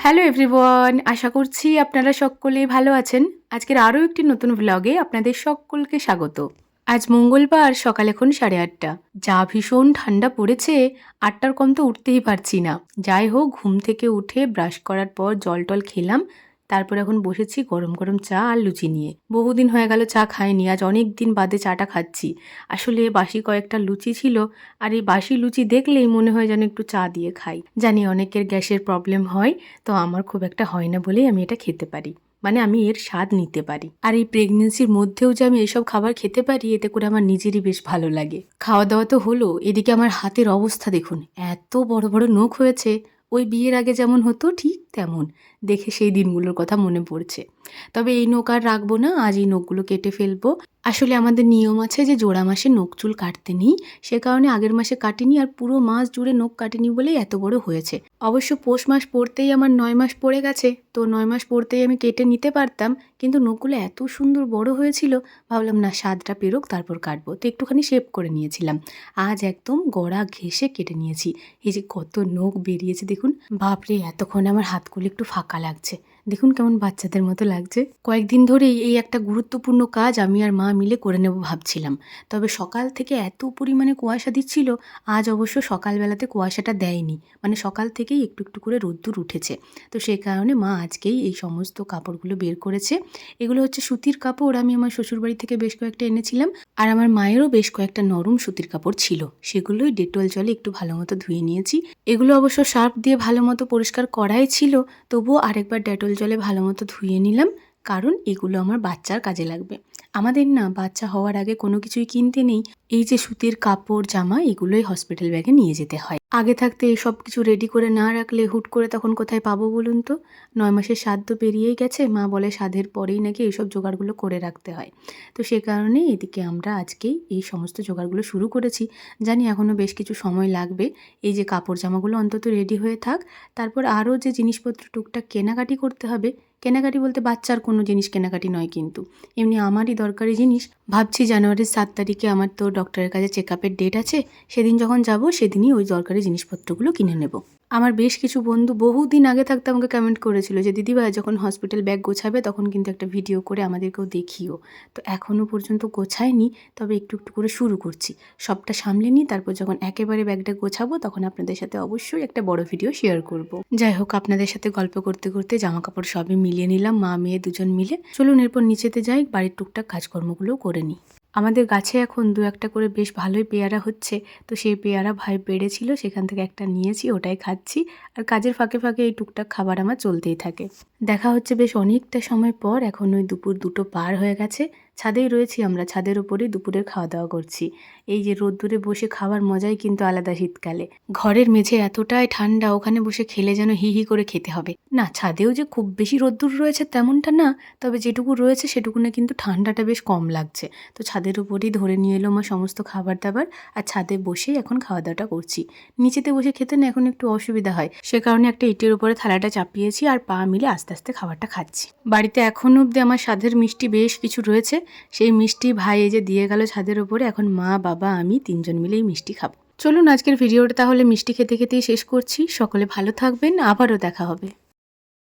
Hello everyone আশা করছি আপনারা সকলে ভালো আছেন। আজকের আরও একটি নতুন ব্লগে আপনাদের সকলকে স্বাগত। আজ মঙ্গলবার, সকাল এখন সাড়ে আটটা। যা ভীষণ ঠান্ডা পড়েছে, আটটার কম তো উঠতেই পারছি না। যাই হোক, ঘুম থেকে উঠে ব্রাশ করার পর জল টল খেলাম তারপর এখন বসেছি গরম গরম চা আর লুচি নিয়ে। বহুদিন হয়ে গেল চা খাইনি, আজ অনেক দিন বাদে চাটা খাচ্ছি। আসলে বাসি কয়েকটা লুচি ছিল, আর এই বাসি লুচি দেখলেই মনে হয় যেন একটু চা দিয়ে খাই। জানি অনেকের গ্যাসের প্রবলেম হয়, তো আমার খুব একটা হয় না বলেই আমি এটা খেতে পারি। মানে আমি এর স্বাদ নিতে পারি। আর এই প্রেগনেন্সির মধ্যেও যে আমি এসব খাবার খেতে পারি, এতে করে আমার নিজেরই বেশ ভালো লাগে। খাওয়া দাওয়া তো হলো, এদিকে আমার হাতের অবস্থা দেখুন, এত বড় বড় নখ হয়েছে। ওই বিয়ের আগে যেমন হতো ঠিক তেমন। দেখে সেই দিনগুলোর কথা মনে পড়ছে। তবে এই নখ আর রাখব না, আজ এই নখগুলো কেটে ফেলব। আসলে আমাদের নিয়ম আছে যে জোড়া মাসে নখ চুল কাটতে নেই, সে কারণে আগের মাসে কাটিনি আর পুরো মাস জুড়ে নখ কাটিনি বলেই এত বড় হয়েছে। অবশ্য পৌষ মাস পড়তেই আমার নয় মাস পড়ে গেছে, তো নয় মাস পড়তেই আমি কেটে নিতে পারতাম, কিন্তু নখগুলো এত সুন্দর বড় হয়েছিল, ভাবলাম না স্বাদটা পেরোক, তারপর কাটবো। তো একটুখানি শেপ করে নিয়েছিলাম। আজ একদম গড়া ঘেসে কেটে নিয়েছি। এই যে কত নখ বেরিয়েছে দেখুন, বাপরে, এতক্ষণ আমার হাতগুলো একটু ফাঁকা লাগছে। দেখুন কেমন বাচ্চাদের মতো লাগছে। কয়েকদিন ধরেই এই একটা গুরুত্বপূর্ণ কাজ আমি আর মা মিলে করে নেব ভাবছিলাম। তবে সকাল থেকে এত পরিমাণে কুয়াশা দিচ্ছিল, আজ অবশ্য সকালবেলাতে কুয়াশাটা দেয়নি। মানে সকাল থেকেই একটু একটু করে রোদ্দুর উঠেছে। তো সেই কারণে মা আজকেই এই সমস্ত কাপড়গুলো বের করেছে। এগুলো হচ্ছে সুতির কাপড়। আমি আমার শ্বশুরবাড়ি থেকে বেশ কয়েকটা এনেছিলাম। আর আমার মায়েরও বেশ কয়েকটা নরম সুতির কাপড় ছিল। সেগুলোই ডেটল জলে একটু ভালো মতো ধুয়ে নিয়েছি। এগুলো অবশ্য সার্ফ দিয়ে ভালো মতো পরিষ্কার করাই ছিল। তবুও আরেকবার ডেটল জলে ভালো মতো ধুয়ে নিলাম, কারণ এগুলো আমার বাচ্চার কাজে লাগবে। আমাদের না বাচ্চা হওয়ার আগে কোনো কিছুই কিনতে নেই। এই যে সুতির কাপড়, জামা, এগুলোই হসপিটাল ব্যাগে নিয়ে যেতে হয়। আগে থাকতে এই সব কিছু রেডি করে না রাখলে হুট করে তখন কোথায় পাবো বলুন তো? নয় মাসের স্বাদ তো পেরিয়েই গেছে। মা বলে স্বাদের পরেই নাকি এইসব জোগাড়গুলো করে রাখতে হয়। তো সে কারণে এদিকে আমরা আজকেই এই সমস্ত জোগাড়গুলো শুরু করেছি। জানি এখনও বেশ কিছু সময় লাগবে। এই যে কাপড় জামাগুলো অন্তত রেডি হয়ে থাক। তারপর আরও যে জিনিসপত্র টুকটাক কেনাকাটি করতে হবে কেনাকাটি বলতে বাচ্চার কোনো জিনিস কেনাকাটি নয় কিন্তু। এমনি আমারই দরকারি জিনিস। ভাবছি জানুয়ারির সাত তারিখে আমার তো ডক্টরের কাছে চেক আপের ডেট আছে। সেদিন যখন যাব, সেদিনই ওই দরকারি জিনিসপত্রগুলো কিনে নেব। আমার বেশ কিছু বন্ধু বহুদিন আগে থাকতে আমাকে কমেন্ট করেছিল যে, দিদিভাই, যখন হসপিটাল ব্যাগ গোছাবে, তখন কিন্তু একটা ভিডিও করে আমাদেরকেও দেখিও। তো এখনও পর্যন্ত গোছায়নি, তবে একটু একটু করে শুরু করছি। সবটা সামলে নিই, তারপর যখন একেবারে ব্যাগটা গোছাবো, তখন আপনাদের সাথে অবশ্যই একটা বড় ভিডিও শেয়ার করব। যাই হোক, আপনাদের সাথে গল্প করতে করতে জামা কাপড় সবই মিলিয়ে নিলাম, মা, মেয়ে দুজন মিলে। চলুন, এরপর নিচেতে যাই, বাড়ির টুকটাক কাজকর্মগুলোও করে নিই। আমাদের গাছে এখন দু একটা করে বেশ ভালোই পেয়ারা হচ্ছে, তো সেই পেয়ারা ভাই পেড়েছিল, সেখান থেকে একটা নিয়েছি, ওটাই খাচ্ছি। আর কাজের ফাঁকে ফাঁকে এই টুকটাক খাবার আমার চলতেই থাকে। দেখা হচ্ছে বেশ অনেকটা সময় পর, এখন ওই দুপুর দুটো পার হয়ে গেছে। ছাদেই রয়েছি আমরা, ছাদের উপরেই দুপুরের খাওয়া দাওয়া করছি। এই যে রোদ্দুরে বসে খাওয়ার মজাই কিন্তু আলাদা শীতকালে। ঘরের মেঝে এতটাই ঠান্ডা, ওখানে বসে খেলে যেন হি হি করে খেতে হবে। না, ছাদেও যে খুব বেশি রোদ্দুর রয়েছে তেমনটা না, তবে যেটুকু রয়েছে সেটুকুনে কিন্তু ঠান্ডাটা বেশ কম লাগছে। তো ছাদের উপরেই ধরে নিয়ে এলো আমার সমস্ত খাবার দাবার আর ছাদে বসেই এখন খাওয়া দাওয়াটা করছি। নিচেতে বসে খেতে না এখন একটু অসুবিধা হয়। সে কারণে একটা ইটের উপরে থালাটা চাপিয়েছি, আর পা মিলে আস্তে আস্তে খাবারটা খাচ্ছি। বাড়িতে এখনও অবধি আমার স্বাদের মিষ্টি বেশ কিছু রয়েছে। সেই মিষ্টি ভাই এই যে দিয়ে গেল ছাদের ওপরে, এখন মা, বাবা, আমি তিনজন মিলেই মিষ্টি খাব। চলুন আজকের ভিডিওটা তাহলে মিষ্টি খেতে খেতেই শেষ করছি। সকলে ভালো থাকবেন, আবারও দেখা হবে।